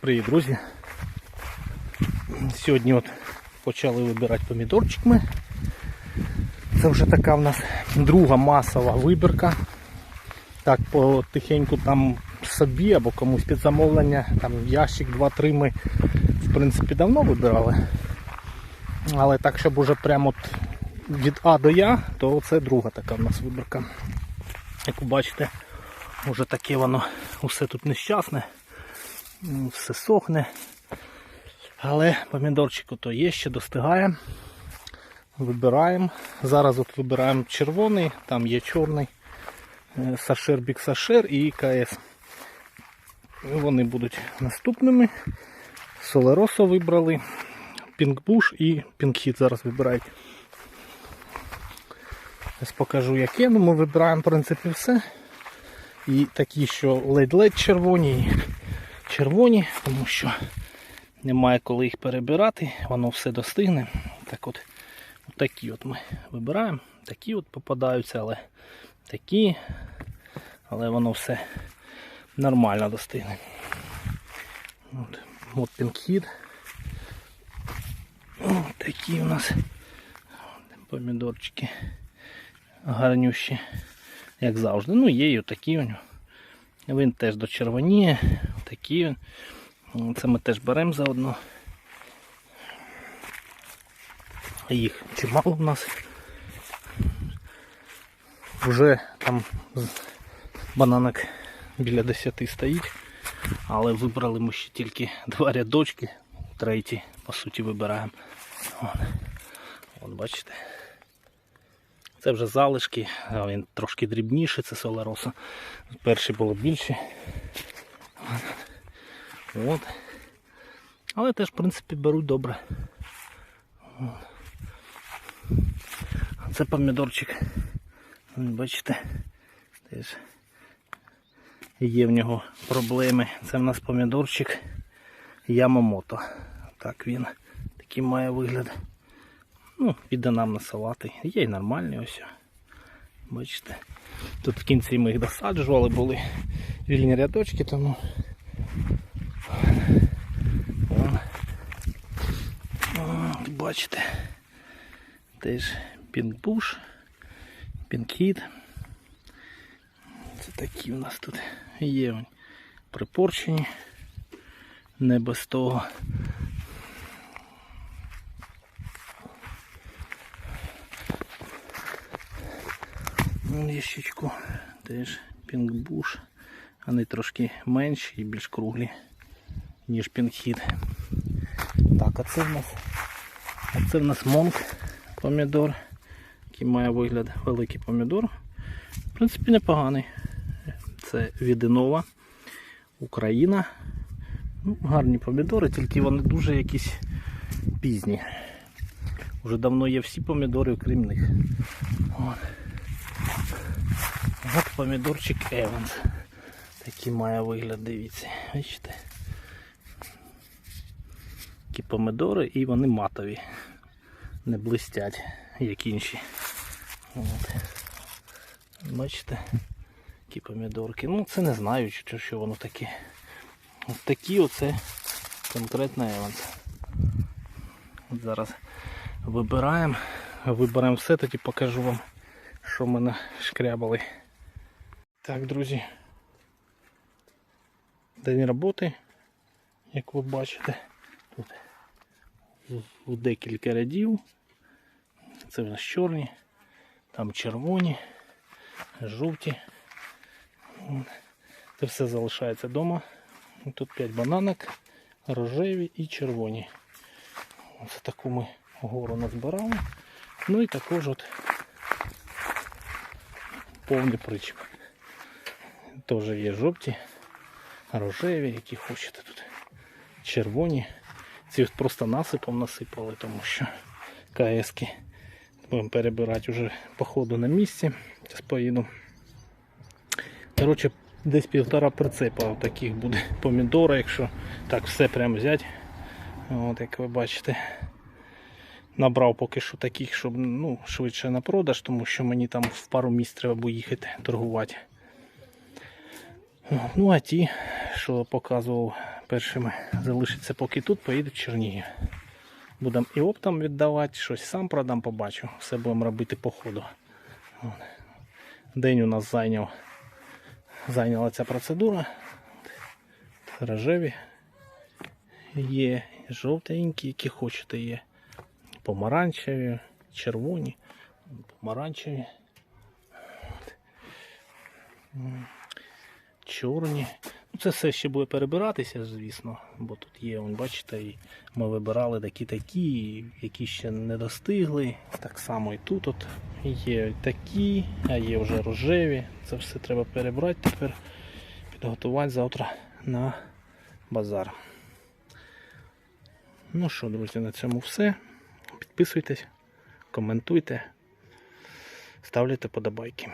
Привіт, друзі. Сьогодні от почали вибирати помідорчик ми. Це вже така в нас друга масова вибірка. Так, потихеньку там собі або комусь під замовлення, там ящик 2-3 ми в принципі давно вибирали. Але так, щоб уже прямо от від А до Я, то це друга така в нас вибірка. Як ви бачите, вже таке воно усе тут нещасне, все сохне. Але помідорчик то є, ще достигає. Вибираємо. Зараз от вибираємо червоний, там є чорний е, Сашер Бік Сашер і КС. Вони будуть наступними. Солеросо вибрали, Пінкбуш і Пінкхіт зараз вибирають. Зараз покажу яке. Ну, ми вибираємо в принципі все. І такі, що ледь-ледь червоні, червоні, тому що немає коли їх перебирати, воно все достигне. Так от, такі от ми вибираємо. Такі от попадаються, але такі, але воно все нормально достигне. От, от пінкхід. Такі у нас помідорчики гарнющі, як завжди. Ну, є і отакі у нього. Він теж до такі. Це ми теж беремо заодно. Їх чимало в нас. Вже там бананок біля 10 стоїть, але вибрали ми ще тільки два рядочки, третій, по суті, вибираємо. От, бачите. Це вже залишки, а він трошки дрібніший, це солароса. Перші було більше. От. Але теж, в принципі, беруть добре. Це помідорчик. Бачите, теж є в нього проблеми. Це в нас помідорчик Ямамото. Так він такий має вигляд. Ну, піде нам на салати. Є й нормальні ось. Бачите. Тут в кінці ми їх досаджували, були вільні рядочки, тому. Вон. От, бачите. Теж пінкбуш, пінкхід. Це такі у нас тут є припорчені. Не без того. Ящичку теж пінгбуш. Вони трошки менші і більш круглі, ніж пінгхід. Так, а це в нас а це в нас монк помідор, який має вигляд великий помідор. В принципі, непоганий. Це відинова Україна. Ну, гарні помідори, тільки вони дуже якісь пізні. Уже давно є всі помідори, окрім них. От. От помідорчик Еванс. Такий має вигляд, дивіться. Бачите? Такі помідори і вони матові. Не блистять, як інші. От. Бачите? Такі помідорки. Ну це не знаю, що, що воно таке. От такі оце конкретно Еванс. Зараз вибираємо. Виберемо все, тоді покажу вам, що ми нашкрябали. Так, друзі. День роботи, як ви бачите, тут в декілька рядів. Це в нас чорні, там червоні, жовті. Це все залишається вдома. Тут 5 бананок, рожеві і червоні. Ось таку ми гору назбирали. Ну і також от повний причіп. Теж є жовті, рожеві, які хочете тут. Червоні. Ці просто насипом насипали, тому що КСки будемо перебирати вже по ходу на місці. Зараз поїду. Коротше, десь півтора прицепа таких буде помідора, якщо так все прямо взяти. От, як ви бачите. Набрав поки що таких, щоб ну, швидше на продаж, тому що мені там в пару місць треба їхати торгувати. Ну, а ті, що показував першими, залишаться поки тут, поїдуть в Чернігів. Будемо і оптом віддавати, щось сам продам, побачу. Все будемо робити по ходу. День у нас зайняв, зайняла ця процедура. Рожеві є, жовтенькі, які хочете є. Помаранчеві, червоні, помаранчеві. Чорні. Це все ще буде перебиратися, звісно, бо тут є, вон, бачите, і ми вибирали такі такі, які ще не достигли. Так само і тут от є такі, а є вже рожеві. Це все треба перебрати тепер, підготувати завтра на базар. Ну що, друзі, на цьому все. Підписуйтесь, коментуйте, ставляйте подобайки.